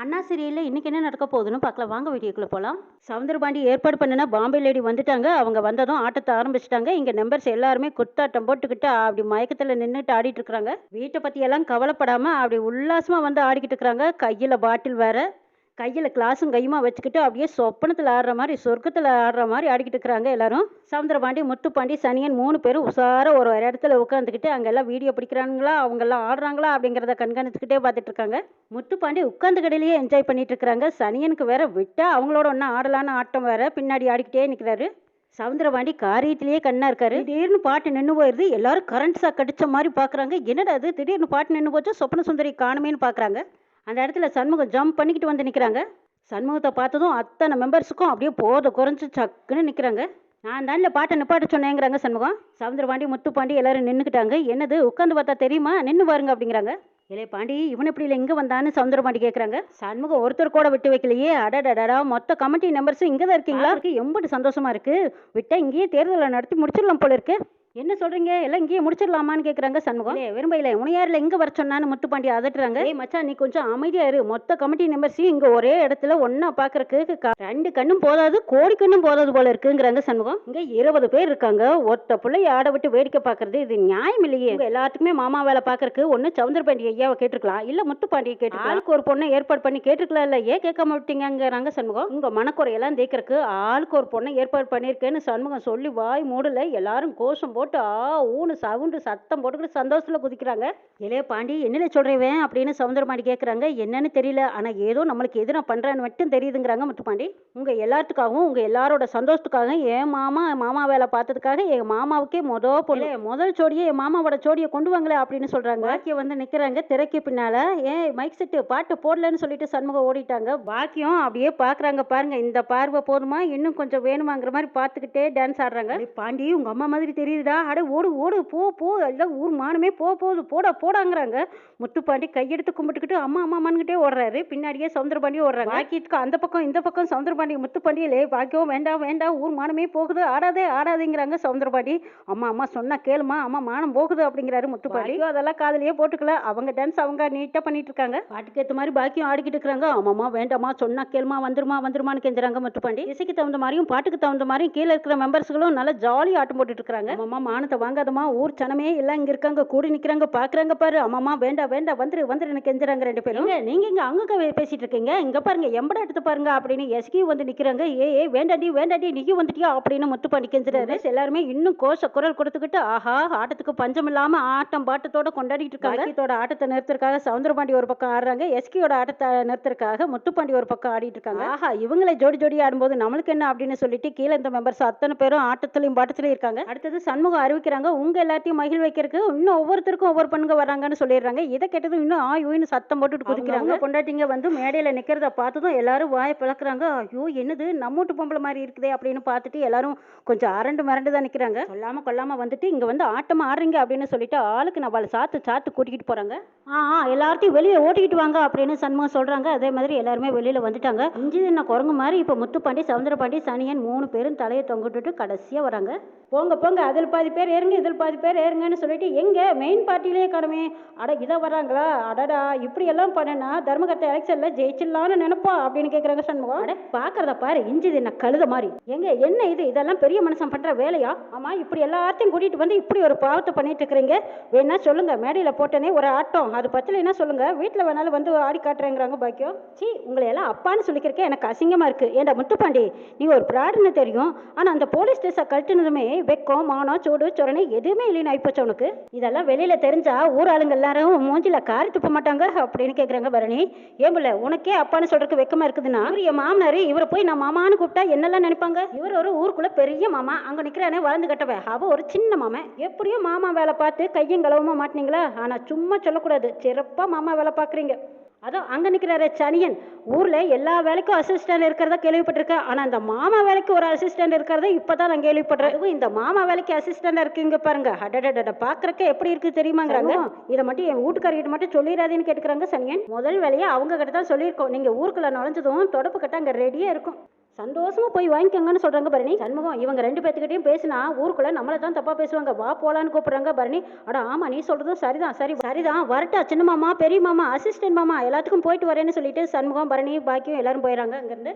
அண்ணா சீரியலில் இன்றைக்கி என்ன நடக்க போகுதுன்னு பார்க்கலாம் வாங்க வீடியோக்குள்ள போகலாம் சவுந்தரபாண்டி ஏற்பாடு பண்ணினா பாம்பே லேடி வந்துட்டாங்க. அவங்க வந்ததும் ஆட்டத்தை ஆரம்பிச்சிட்டாங்க. இங்கே நம்பர்ஸ் எல்லாருமே குத்தாட்டம் போட்டுக்கிட்டு அப்படி மயக்கத்தில் நின்றுட்டு ஆடிட்டு இருக்கிறாங்க. வீட்டை பற்றியெல்லாம் கவலைப்படாமல் அப்படி உல்லாசமாக வந்து ஆடிக்கிட்டு இருக்கிறாங்க. கையில் பாட்டில் வேறு. கையில் கிளாஸும் கையுமா வச்சுக்கிட்டு அப்படியே சொப்பனத்தில் ஆடுற மாதிரி சொர்க்கத்தில் ஆடுற மாதிரி ஆடிக்கிட்டு இருக்கிறாங்க எல்லாரும். சவுந்தரபாண்டி முத்துப்பாண்டி சனியன் மூணு பேரும் உஷாராக ஒரு ஒரு இடத்துல உட்காந்துக்கிட்டு அங்கெல்லாம் வீடியோ பிடிக்கிறாங்களா அவங்கெல்லாம் ஆடுறாங்களா அப்படிங்கிறத கண்காணிச்சுக்கிட்டே பார்த்துட்டு இருக்காங்க. முத்துப்பாண்டி உட்காந்து கடையிலேயே என்ஜாய் பண்ணிட்டு இருக்கிறாங்க. சனியனுக்கு வேற விட்டா அவங்களோட ஒன்றா ஆடலான்னு ஆட்டம் வேற பின்னாடி ஆடிக்கிட்டே நிற்கிறாரு சவுந்தரபாண்டி காரியத்திலேயே கண்ணா இருக்காரு. திடீர்னு பாட்டு நின்று போயிருது. எல்லாரும் கரண்ட் ஷாக் அடிச்ச மாதிரி பாக்குறாங்க. என்னடா அது திடீர்னு பாட்டு நின்று போச்சு? சொப்பன சுந்தரி காணுமேன்னு பார்க்குறாங்க அந்த இடத்துல சண்முகம் ஜம்ப் பண்ணிக்கிட்டு வந்து நிற்கிறாங்க சண்முகத்தை பார்த்ததும் அத்தனை மெம்பர்ஸுக்கும் அப்படியே போத குறைஞ்சி சக்குன்னு நிற்கிறாங்க நான் தான்ல பாட்டை நிப்பாட்ட சொன்னேங்கிறாங்க சண்முகம். சவுந்தரபாண்டி முத்துப்பாண்டி எல்லாரும் நின்றுக்கிட்டாங்க என்னது உட்காந்து பார்த்தா தெரியுமா? நின்று பாருங்க அப்படிங்கிறாங்க. இளைய பாண்டி இவன் எப்படி இல்லை இங்கே வந்தான்னு சவுந்தரபாண்டி கேட்குறாங்க சண்முகம் ஒருத்தர் கூட விட்டு வைக்கலையே. அடடடடா மொத்த கமிட்டி நம்பர்ஸும் இங்கே தான் இருக்கீங்களா? இருக்கு எம்பட்டு சந்தோஷமா இருக்கு. விட்டா இங்கேயே தேர்தலை நடத்தி முடிச்சிடலாம் போல இருக்கு. என்ன சொல்றீங்க? எல்லாம் இங்கேயே முடிச்சிடலாமான்னு கேட்குறாங்க சண்முகம். இல்லையே விரும்பல. உனையாரில் இங்கே வர சொன்னான்னு முத்துப்பாண்டி அதட்டுறாங்க. ஏய் மச்சான் நீ கொஞ்சம் அமைதியா இரு. மொத்த கமிட்டி மெம்பர்ஸையும் இங்கே ஒரே இடத்துல ஒன்றா பார்க்கறக்கு ரெண்டு கண்ணும் போதாது கோடி கண்ணும் போதாது போல இருக்குங்கிறாங்க சண்முகம். இங்கே இருபது பேர் இருக்காங்க. ஒத்த பிள்ளை ஆட விட்டு வேடிக்கை பார்க்கறது இது நியாயம் இல்லையே. எல்லாத்துக்குமே மாமா வேலை பார்க்கறக்கு ஒன்று சவுந்தரபாண்டி ஐயாவை கேட்டிருக்கலாம். இல்லை முத்துப்பாண்டியை கேட்டுக்கலாம் ஆளுக்கு ஒரு பொண்ணை ஏற்பாடு பண்ணி கேட்டிருக்கலாம் இல்லை ஏன் கேட்காம விட்டீங்கங்கிறாங்க சண்முகம். உங்க மனக்குறையெல்லாம் தேய்க்கறக்கு ஆளுக்கு ஒரு பொண்ணை ஏற்பாடு பண்ணியிருக்கேன்னு சண்முகம் சொல்லி வாய் மூடல. எல்லாரும் கோஷம் போட்டு ஊனு சவுண்டு சத்தம் போட்டுக்கிட்டு சந்தோஷத்தில் குதிக்கிறாங்க. இளைய பாண்டி என்னல சொல்றேன் அப்படின்னு சவுந்தரபாண்டி கேட்குறாங்க என்னன்னு தெரியல. ஆனால் ஏதோ நம்மளுக்கு எது நான் பண்ணுறேன்னு மட்டும் தெரியுதுங்கிறாங்க முத்துப்பாண்டி உங்கள் எல்லாத்துக்காகவும் உங்கள் எல்லாரோட சந்தோஷத்துக்காக என் மாமா மாமா வேலை பார்த்ததுக்காக என் மாமாவுக்கே மொத பொண்ணு. முதல் ஜோடியை என் மாமாவோட ஜோடியை கொண்டு வாங்களே அப்படின்னு சொல்கிறாங்க பாக்கியம் வந்து நிற்கிறாங்க திரைக்கு பின்னால் ஏன் மைக் செட்டு பாட்டு போடலன்னு சொல்லிட்டு சண்முகம் ஓடிட்டாங்க. பாக்கியம் அப்படியே பார்க்குறாங்க பாருங்க. இந்த பார்வை போதுமா? இன்னும் கொஞ்சம் வேணுமாங்கிற மாதிரி பார்த்துக்கிட்டே டான்ஸ் ஆடுறாங்க. "அடே பாண்டி உங்கள் அம்மா மாதிரி தெரியுதுடா அட ஓடு ஓடு போ போ எல்லாம் ஊர் மானமே போ போகுது போடா போடாங்கிறாங்க. முத்துப்பாண்டி கையெடுத்து கும்பிட்டுக்கிட்டு அம்மா அம்மாமான்கிட்டே ஓடுறாரு. பின்னாடியே சவுந்தரபாண்டியும் ஓடுறாங்க. பாக்கியத்துக்கு அந்த பக்கம் இந்த பக்கம் சவுந்தரபாண்டி முத்துப்பாண்டியிலே பாக்கியம் வேண்டாம் வேண்டாம் ஊர் மானமே போகுது ஆடாதே ஆடாதேங்கிறாங்க சவுந்தரபாண்டி. அம்மா அம்மா சொன்னா கேளுமா அம்மா மானம் போகுது அப்படிங்கிறாரு முத்துப்பாண்டி. அதெல்லாம் காதுலயே போட்டுக்கல. அவங்க டான்ஸ் அவங்க நீட்டா பண்ணிட்டு இருக்காங்க பாட்டுக்கு ஏத்த மாதிரி பாக்கியம் ஆடிக்கிட்டு இருக்காங்க ஆமாம்மா வேண்டாமா சொன்னா கேளுமா வந்துருமா வந்துருமான்னு கெஞ்சுறாங்க முத்துப்பாண்டி. இசைக்கு தகுந்த மாதிரியும் பாட்டுக்கு தகுந்த மாதிரியும் கீழே இருக்கிற மெம்பர்ஸ்களும் நல்லா ஜாலி ஆட்டம் போட்டுட்டு இருக்காங்க அம்மா மானத்தை வாங்காதம்மா. ஊர் சனமே எல்லாம் இங்க இருக்காங்க கூடி நிக்கிறாங்க பாக்குறாங்க பாரு. அம்மாமா வேண்டாம் வேண்டாம் வந்துரு வந்துரு எனக்கு கெஞ்சுறாங்க ரெண்டு பேரும். ஏங்க, நீங்க இங்க அங்க பேசிட்டு இருக்கீங்க? இங்க பாருங்க எம்பட எடுத்து பாருங்க அப்படின்னு எஸ்கி வந்து நிக்கிறாங்க. ஏ ஏ வேண்டாடி வேண்டாடி நீயும் வந்துட்டியா அப்படின்னு முத்துப்பாண்டி கெஞ்சுறாரு எல்லாருமே இன்னும் கோஷ குரல் கொடுத்துக்கிட்டு ஆஹா ஆட்டத்துக்கு பஞ்சம் இல்லாம ஆட்டம் பாட்டத்தோட கொண்டாடிட்டு இருக்காங்க. பாக்கியத்தோட ஆட்டத்தை நிறுத்துறதுக்காக சவுந்தரபாண்டி ஒரு பக்கம் ஆடுறாங்க. எஸ்கியோட ஆட்டத்தை நிறுத்துறதுக்காக முத்துப்பாண்டி ஒரு பக்கம் ஆடிட்டு இருக்காங்க. ஆஹா இவங்களை ஜோடி ஜோடி ஆடும்போது நம்மளுக்கு என்ன அப்படின்னு சொல்லிட்டு கீழே இந்த மெம்பர்ஸ் அத்தனை பேரும் ஆட்டத்திலையும் பாட்டத்திலையும் இருக்காங்க. அடுத்தது சண்முகம் அறிவிக்கிறாங்க. உங்க எல்லாத்தையும் மகிழ் வைக்கிறதுக்கு இன்னும் ஒவ்வொருத்தருக்கும் ஒவ்வொரு பொண்ணுங்க வராங்கன்னு சொல்லிடுறாங்க. இதை கேட்டதும் இன்னும் ஆ யூன்னு சத்தம் போட்டுட்டு குதிக்கிறாங்க. பொண்டாட்டிங்க வந்து மேடையில நிக்கிறத பார்த்ததும் எல்லாரும் வாயை பிளக்குறாங்க. ஐயோ என்னது? நம்ம வீட்டு பொம்பளை மாதிரி இருக்குதே அப்படின்னு பார்த்துட்டு எல்லாரும் கொஞ்சம் அரண்டு மிரண்டு தான் நிக்கிறாங்க. சொல்லாம கொல்லாம வந்துட்டு இங்க வந்து ஆட்டமா ஆடுறீங்க அப்படின்னு சொல்லிட்டு ஆளுக்கு நான் சாத்து சாத்து கூட்டிக்கிட்டு போறாங்க. ஆ ஆ, எல்லார்ட்டையும் வெளியே ஓட்டிக்கிட்டு வாங்க அப்படின்னு சண்முகம் சொல்றாங்க. அதே மாதிரி எல்லாருமே வெளியில வந்துட்டாங்க. இஞ்சி என்ன குரங்கு மாதிரி இப்போ முத்துப்பாண்டி சவுந்தரபாண்டி சனியன் மூணு பேரும் தலையை தொங்கிட்டுட்டு கடைசியா வராங்க. போங்க போங்க அதில் பாதி பேர் ஏறுங்க இதில் பாதி பேர் ஏறுங்கன்னு சொல்லிட்டு எங்க மெயின் பார்ட்டிலேயே காணுமே அட இதை வராங்களா அடடா இப்படி எல்லாம் பண்ணனா தர்மகட்ட எலெக்ஷன்ல ஜெயிச்சிடலாம்னு நினைப்பா அப்படின்னு கேக்குறாங்க சண்முகம். அட பாக்குறத பாரு இஞ்சி என்ன கழுத மாதிரி. எங்க என்ன இது? இதெல்லாம் பெரிய மனுஷன் பண்ற வேலையா? ஆமா இப்படி எல்லாத்தையும் கூட்டிட்டு வந்து இப்படி ஒரு பாவத்தை பண்ணிட்டு இருக்கிறீங்க. வேணா சொல்லுங்க மேடையில போட்டனே ஒரு ஆட்டம். அது பத்தலைன்னா சொல்லுங்க? வீட்டுல வேணாலும் வந்து ஆடி காட்டுறேங்கிறாங்க பாக்கியம். சீ உங்களை எல்லாம் அப்பான்னு சொல்லிக்கிறக்கே எனக்கு அசிங்கமா இருக்கு. ஏண்டா முத்துப்பாண்டி நீ ஒரு பிராடுன்னு தெரியும். ஆனா அந்த போலீஸ் ஸ்டேஷன் கழட்டுனதுமே வெக்கம் மானம் சூடு சொரணை எதுவுமே இல்லைன்னு ஆயிப்போச்சு உனக்கு இதெல்லாம் வெளியில தெரிஞ்சா ஊர் ஆளுங்க எல்லாரும் மூஞ்சில காரி துப்ப மாட்டாங்க அப்படின்னு கேக்குறாங்க பரணி. ஏம்புல உனக்கே அப்பான்னு சொல்றதுக்கு வெக்கமா இருக்குதுன்னா? என் மாமனாரு இவரை போய் நான் மாமான்னு கூப்பிட்டா என்னெல்லாம் நினைப்பாங்க? இவர் ஒரு ஊருக்குள்ள பெரிய மாமா அங்க நிக்கிறானே வளர்ந்து கட்டவ. அவ ஒரு சின்ன மாமன். எப்படியும் மாமா வேலை பார்த்து கையும் களவுமா மாட்டினீங்களா? ஆனா சும்மா சொல்லக்கூடாது. சிறப்பா மாமா வேலை பாக்குறீங்க அதான் அங்க நிக்கிறாரு சனியன். ஊர்ல எல்லா வேலைக்கும் அசிஸ்டன்ட் இருக்கிறதா கேள்விப்பட்டிருக்கேன் ஆனா அந்த மாமா வேலைக்கு ஒரு அசிஸ்டன்ட் இருக்கிறத இப்பதான் நான் கேள்விப்படுறேன் இந்த மாமா வேலைக்கு அசிஸ்டன்ட் இருக்கீங்க பாருங்க. அடடட பாக்குறக்க எப்படி இருக்கு தெரியுமாங்கிறாங்க. இதை மட்டும் என் வீட்டுக்காரர்கிட்ட மட்டும் சொல்லிடாதீன்னு கேட்டுக்கிறாங்க சனியன். முதல் வேலையை அவங்க கிட்ட தான் சொல்லியிருக்கோம். நீங்க ஊருக்குள்ள நுழைஞ்சதும் தொடப்பு கட்ட அங்க ரெடியா இருக்கும். சந்தோஷமா போய் வாங்கிக்கோங்கன்னு சொல்றாங்க பரணி. சண்முகம் இவங்க ரெண்டு பேத்துக்கிட்டையும் பேசினா ஊருக்குள்ள நம்மளை தான் தப்பா பேசுவாங்க. வா போலான்னு கூப்பிடுறாங்க பரணி. அட ஆமா நீ சொல்றதும் சரிதான். சரி சரிதான். வரட்டா சின்ன மாமா பெரிய மாமா அசிஸ்டன்ட் மாமா எல்லாத்துக்கும் போயிட்டு வரேன்னு சொல்லிட்டு சண்முகம் பரணி பாக்கியம் எல்லாரும் போயிடறாங்க அங்கிருந்து.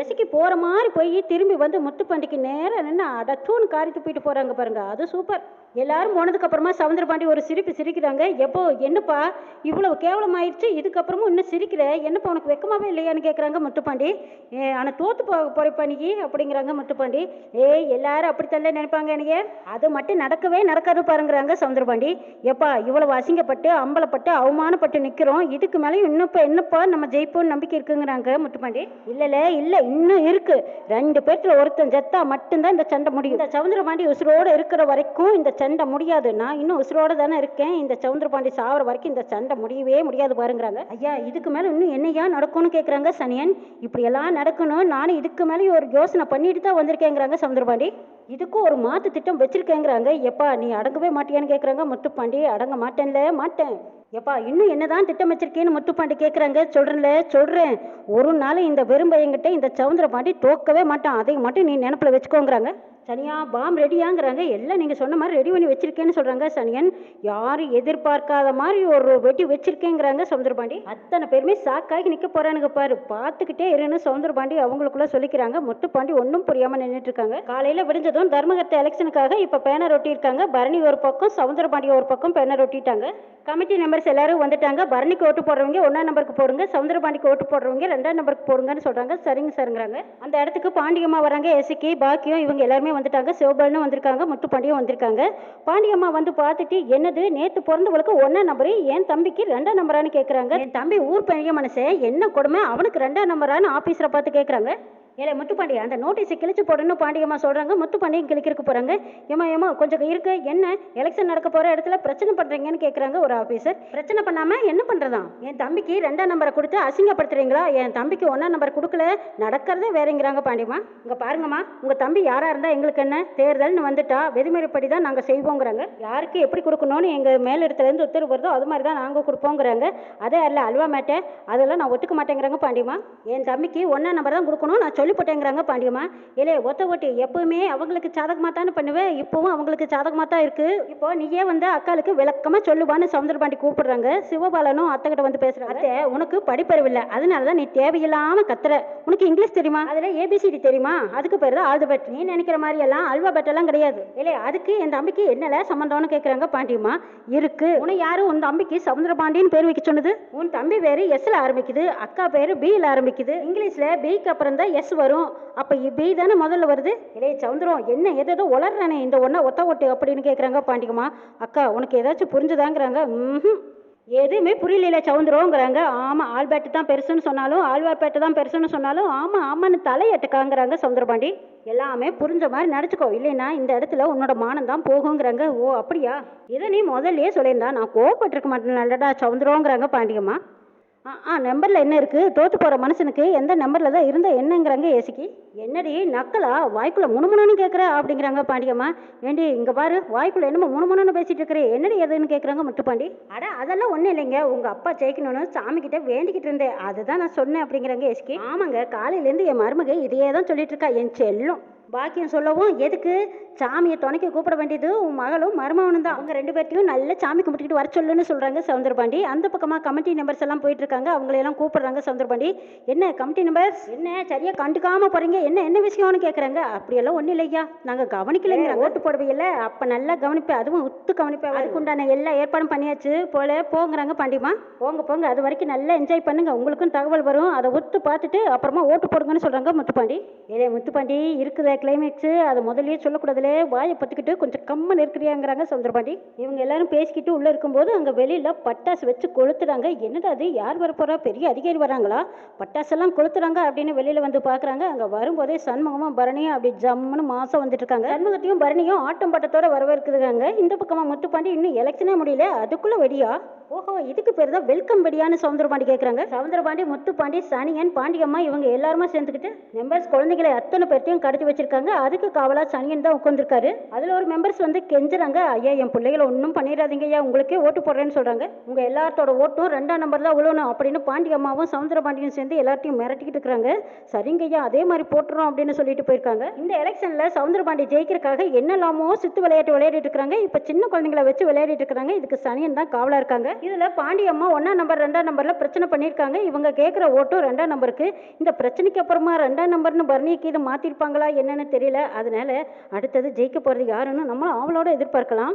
எசைக்கு போற மாதிரி போய் திரும்பி வந்து முத்துப்பாண்டிக்கு நேரம் நின்று அடத்தூன்னு காரித்து போயிட்டு போறாங்க பாருங்க. அது சூப்பர் எல்லாரும் போனதுக்கு அப்புறமா சவுந்தரபாண்டி ஒரு சிரிப்பு சிரிக்கிறாங்க. எப்போ? என்னப்பா? இவ்வளவு கேவலமாயிடுச்சு இதுக்கப்புறமும் இன்னும் சிரிக்கிற? என்னப்பா உனக்கு வெக்கமாவே இல்லையான்னு கேட்குறாங்க முட்டுப்பாண்டி ஏ ஆனால் தோத்து போ போறப்பா நீ. அப்படிங்கிறாங்க முட்டுப்பாண்டி ஏய் எல்லாரும் அப்படித்தல்ல நினைப்பாங்க எனக்கு அது மட்டும் நடக்கவே நடக்காது பாருங்கிறாங்க சவுந்தரபாண்டி எப்பா இவ்வளவு அசிங்கப்பட்டு அம்பலப்பட்டு அவமானப்பட்டு நிற்கிறோம் இதுக்கு மேலேயும் இன்னும் இப்போ என்னப்பா நம்ம ஜெயிப்போம்னு நம்பிக்கை இருக்குங்கிறாங்க முட்டுப்பாண்டி இல்லைல்ல இல்லை இன்னும் இருக்குது ரெண்டு பேர்த்தில் ஒருத்தன் செத்தா மட்டும்தான் இந்த சண்டை முடியும். இந்த சவுந்தரபாண்டி உசுரோடு இருக்கிற வரைக்கும் இந்த சண்டை முடியாது. நான் இன்னும் உசுரோடு தானே இருக்கேன். இந்த சவுந்தரபாண்டி சாவர வரைக்கும் இந்த சண்டை முடியவே முடியாது பாருங்கிறாங்க. ஐயா இதுக்கு மேலே இன்னும் என்னையா நடக்கும்னு கேட்குறாங்க சனியன். இப்படியெல்லாம் நடக்கணும். நானும் இதுக்கு மேலேயும் ஒரு யோசனை பண்ணிட்டு தான் வந்திருக்கேங்கிறாங்க சவுந்தரபாண்டி. இதுக்கும் ஒரு மாற்று திட்டம் வச்சிருக்கேங்கிறாங்க. எப்பா நீ அடங்கவே மாட்டியான்னு கேட்குறாங்க முத்துப்பாண்டி. அடங்க மாட்டேன்ல மாட்டேன். எப்பா இன்னும் என்னதான் திட்டம் வச்சிருக்கேன்னு முத்துப்பாண்டி கேட்குறாங்க சொல்கிறேன்ல சொல்கிறேன் ஒரு நாள் இந்த வெறும்பையங்கிட்ட இந்த சவுந்தரபாண்டி தோக்கவே மாட்டான். அதை மட்டும் நீ நினப்பில் வச்சுக்கோங்கிறாங்க. சனியா பாம் ரெடியாங்கிறாங்க. எல்லாம் நீங்கள் சொன்ன மாதிரி ரெடி பண்ணி வச்சிருக்கேன்னு சொல்கிறாங்க சனியன். யாரும் எதிர்பார்க்காத மாதிரி ஒரு வெட்டி வச்சிருக்கேங்கிறாங்க சவுந்தரபாண்டி அத்தனை பேருமே சாக்காகி நிற்க போகிறானுங்க பாரு. பார்த்துக்கிட்டே இருன்னு சவுந்தரபாண்டி அவங்களுக்குள்ள சொல்லிக்கிறாங்க. முத்துப்பாண்டி ஒன்றும் புரியாமல் நின்றுட்டு இருக்காங்க காலையில் விடிஞ்சதும் தர்மகர்த்த எலெக்ஷனுக்காக இப்போ பேனர் ஒட்டியிருக்காங்க பரணி ஒரு பக்கம் சவுந்தரபாண்டி ஒரு பக்கம் பேனர் ஒட்டிட்டாங்க கமிட்டி மெம்பர்ஸ் எல்லாரும் வந்துட்டாங்க. பரணிக்கு ஓட்டு போடுறவங்க ஒன்றாம் நம்பருக்கு போடுங்க. சவுந்தரபாண்டிக்கு ஓட்டு போடுறவங்க ரெண்டாம் நம்பருக்கு போடுங்கன்னு சொல்கிறாங்க சரிங்க சரிங்கிறாங்க. அந்த இடத்துக்கு பாண்டியம்மா வராங்க. எசிக்கி பாக்கியம் இவங்க எல்லாருமே வந்துட்டாங்க சிவபாலனும் வந்திருக்காங்க முத்துப்பாண்டியும் வந்திருக்காங்க. பாண்டியம்மா வந்து பார்த்துட்டு என்னது நேற்று பிறந்தவளுக்கு ஒன்றா நம்பரு? என் தம்பிக்கு ரெண்டாம் நம்பரான்னு கேட்குறாங்க என் தம்பி ஊர் பையன் மனுஷன் என்ன கொடுமை? அவனுக்கு ரெண்டாம் நம்பரான்னு ஆஃபீஸரை பார்த்து கேட்குறாங்க ஏலே முத்துப்பாண்டி அந்த நோட்டீஸை கிழிச்சு போடணும் பாண்டியம்மா சொல்கிறாங்க முத்துப்பாண்டியும் கிழிக்கிறக்கு போகிறாங்க ஏமா ஏமா கொஞ்சம் இருக்கு என்ன? எலெக்ஷன் நடக்க போகிற இடத்துல பிரச்சனை பண்ணுறீங்கன்னு கேட்குறாங்க ஒரு ஆஃபீஸர் பிரச்சனை பண்ணாமல் என்ன பண்ணுறதா என் தம்பிக்கு ரெண்டாம் நம்பரை கொடுத்து அசிங்கப்படுத்துறீங்களா? என் தம்பிக்கு ஒன்றாம் நம்பர் கொடுக்கல. நடக்கிறதே வேறங்கிறாங்க பாண்டியம்மா. இங்கே பாருங்கம்மா உங்கள் தம்பி யாராக இருந்தால் எங்களுக்கு என்ன? தேர்தல்னு வந்துட்டா விதிமுறைப்படி தான் நாங்கள் செய்வோங்கிறாங்க. யாருக்கு எப்படி கொடுக்கணும்னு எங்கள் மேலிடத்துலேருந்து உத்தரவு வருதோ அது மாதிரி தான் நாங்கள் கொடுப்போங்கிறாங்க. அதே அல்ல அல்வா மேட்டை அதெல்லாம் நான் ஒத்துக்க மாட்டேங்கிறாங்க பாண்டியம்மா. என் தம்பிக்கு ஒன்றா நம்பர் தான் கொடுக்கணும் நான் சொல்லி போட்டேங்கிறாங்க பாண்டியம்மா. இல்லை ஒத்த ஓட்டு எப்பவுமே அவங்களுக்கு சாதகமாக தானே பண்ணுவேன் இப்போவும் அவங்களுக்கு சாதகமாக தான் இருக்குது இப்போ நீயே வந்து அக்காளுக்கு விளக்கமாக சொல்லுவான்னு சவுந்தரபாண்டி கூப்பிடுறாங்க. சிவபாலனும் அத்தைகிட்ட வந்து பேசுகிறாங்க அத்தை உனக்கு படிப்பறிவு இல்லை. அதனால தான் நீ தேவையில்லாமல் கத்துற. உனக்கு இங்கிலீஷ் தெரியுமா? அதில் ஏபிசிடி தெரியுமா? அதுக்கு பேர் தான் ஆல்பபெட் நீ நினைக்கிற மாதிரி மாதிரியெல்லாம் அல்வா பட்டெல்லாம் கிடையாது. இல்லை அதுக்கு என் தம்பிக்கு என்னல சம்மந்தம்னு கேட்குறாங்க பாண்டியம்மா. இருக்கு. உன்னை யாரும் உன் தம்பிக்கு சவுந்தரபாண்டின்னு பேர் வைக்க சொன்னது? உன் தம்பி பேரு எஸ்ல ஆரம்பிக்குது. அக்கா பேரு பியில் ஆரம்பிக்குது. இங்கிலீஷ்ல பிக்கு அப்புறம் தான் எஸ் வரும். அப்ப பி தானே முதல்ல வருது? இல்லையே சவுந்தரம் என்ன எதோ உளர்றானே இந்த ஒன்றை ஒத்த ஒட்டு அப்படின்னு கேட்குறாங்க பாண்டியம்மா. அக்கா உனக்கு ஏதாச்சும் புரிஞ்சுதாங்கிறாங்க? ம் எதுவுமே புரியல சவுந்தரோங்கிறாங்க. ஆமாம் ஆல்பர்ட் தான் பெருசுன்னு சொன்னாலும் ஆழ்வார்பேட்டை தான் பெருசுன்னு சொன்னாலும் ஆமாம் ஆமான்னு தலையட்டுக்காங்கிறாங்க சவுந்தரபாண்டி. எல்லாமே புரிஞ்ச மாதிரி நடிச்சுக்கோ. இல்லைன்னா இந்த இடத்துல உன்னோட மானம் தான் போகுங்கிறாங்க. ஓ அப்படியா? இதை நீ முதல்லயே சொல்லியிருந்தா நான் கோவப்பட்டிருக்க மாட்டேன். நல்லடா சவுந்தரோங்கிறாங்க பாண்டியம்மா. ஆ ஆ நம்பரில் என்ன இருக்குது தோற்று போகிற மனுஷனுக்கு எந்த நம்பரில் தான் இருந்தால் என்னங்கிறாங்க ஏசிக்கு. என்னடி நக்கலா? வாய்க்குள்ளே முணுமுணுன்னு கேட்குற அப்படிங்கிறாங்க பாண்டியம்மா. ஏண்டி இங்கே பாரு வாய்க்குள்ளே என்னமோ முணுமுணுன்னு பேசிட்டு இருக்கிறே. என்னடி எதுன்னு கேட்குறாங்க முத்துப்பாண்டி. அட அதெல்லாம் ஒன்றும் இல்லைங்க. உங்கள் அப்பா ஜெயிக்கணும்னு சாமிக்கிட்ட வேண்டிக்கிட்டு இருந்தேன். அதுதான் நான் சொன்னேன் அப்படிங்கிறாங்க ஏசிக்கு. ஆமாங்க காலையிலேருந்து என் மருமக இதையே தான் சொல்லிட்டு இருக்கா. என் செல்லும். பாக்கியம் சொல்லவும் எதுக்கு? சாமியை துணைக்க கூப்பிட வேண்டியது உன் மகளும் மருமகனும் தான். அவங்க ரெண்டு பேர்த்தையும் நல்ல சாமி கும்பிட்டுக்கிட்டு வர சொல்லுன்னு சொல்கிறாங்க சவுந்தரபாண்டி அந்த பக்கமாக கமிட்டி நம்பர்ஸ் எல்லாம் போயிட்டு இருக்காங்க. அவங்களையெல்லாம் கூப்பிடுறாங்க சவுந்தரபாண்டி என்ன கமிட்டி நம்பர்ஸ் என்ன? சரியா கண்டுக்காம போறீங்க. என்ன என்ன விஷயம்னு கேட்குறாங்க அப்படியெல்லாம் ஒன்றும் இல்லையா? நாங்கள் கவனிக்கலைங்க. ஓட்டு போடுவீங்கல்ல அப்போ நல்லா கவனிப்பேன். அதுவும் உத்து கவனிப்பேன். அதுக்கு உண்டான எல்லா ஏற்பாடும் பண்ணியாச்சு. போல போங்கிறாங்க பாண்டியம்மா போங்க போங்க. அது வரைக்கும் நல்லா என்ஜாய் பண்ணுங்க. உங்களுக்கும் தகவல் வரும். அதை ஒத்து பார்த்துட்டு அப்புறமா ஓட்டு போடுங்கன்னு சொல்கிறாங்க முத்துப்பாண்டி ஏலே முத்துப்பாண்டி இருக்குதே. கிளைமேக்ஸு அதை முதல்லயே சொல்லக்கூடாதுலே வாயை பற்றிக்கிட்டு கொஞ்சம் கம்மன் இருக்கிறியாங்கிறாங்க சவுந்தரபாண்டி இவங்க எல்லாரும் பேசிக்கிட்டு உள்ளே இருக்கும்போது அங்கே வெளியில் பட்டாசு வச்சு கொளுத்துறாங்க. என்னடா அது? யார் வரப்போகிறா பெரிய அதிகாரி வராங்களா? பட்டாசெல்லாம் கொளுத்துறாங்க அப்படின்னு வெளியில் வந்து பார்க்குறாங்க அங்கே வரும்போதே சண்முகமும் பரணியும் அப்படி ஜம்முன்னு மாதம் வந்துட்டு இருக்காங்க சண்முகத்தையும் பரணியும் ஆட்டம் பட்டத்தோட வரவேற்குதுங்க. இந்த பக்கமாக முத்துப்பாண்டி இன்னும் எலெக்ஷனே முடியல. அதுக்குள்ளே வெடியா? ஓஹோ இதுக்கு பேர் தான் வெல்கம் வெடியான்னு சவுந்தரபாண்டி கேட்குறாங்க சவுந்தரபாண்டி முத்துப்பாண்டி சனியன் பாண்டியம்மா இவங்க எல்லாருமா சேர்ந்துக்கிட்டு மெம்பர்ஸ் குழந்தைகளை அத்தனை பேர்த்தையும் கடத்தி வச்சிருக்காங்க. இருக்காங்க. அதுக்கு காவலா சனியன் தான் உட்காந்துருக்காரு அதில் ஒரு மெம்பர்ஸ் வந்து கெஞ்சுறாங்க. ஐயா என் பிள்ளைகளை ஒன்றும் பண்ணிடாதீங்க ஐயா. உங்களுக்கே ஓட்டு போடுறேன்னு சொல்கிறாங்க உங்கள் எல்லாத்தோட ஓட்டும் ரெண்டாம் நம்பர் தான் உழுவணும் அப்படின்னு பாண்டி அம்மாவும் சவுந்தர பாண்டியும் சேர்ந்து எல்லாத்தையும் மிரட்டிக்கிட்டு இருக்கிறாங்க சரிங்க ஐயா அதே மாதிரி போட்டுரும் அப்படின்னு சொல்லிட்டு போயிருக்காங்க. இந்த எலெக்ஷனில் சவுந்தர பாண்டி ஜெயிக்கிறதுக்காக என்னெல்லாமோ சித்து விளையாட்டு விளையாடிட்டு இருக்காங்க. இப்போ சின்ன குழந்தைங்களை வச்சு விளையாடிட்டு இருக்காங்க. இதுக்கு சனியன் தான் காவலாக இருக்காங்க. இதில் பாண்டி அம்மா ஒன்றாம் நம்பர் ரெண்டாம் நம்பரில் பிரச்சனை பண்ணியிருக்காங்க. இவங்க கேட்குற ஓட்டும் ரெண்டாம் நம்பருக்கு இந்த பிரச்சனைக்கு அப்புறமா ரெண்டாம் நம்பர்னு பர்னிக்கு இதை மாற்றிருப்பாங்களா என்னன்னு தெரியல. அதனால அடுத்தது ஜெயிக்க போகிறது யாருன்னு நம்மளும் அவளோட எதிர்பார்க்கலாம்.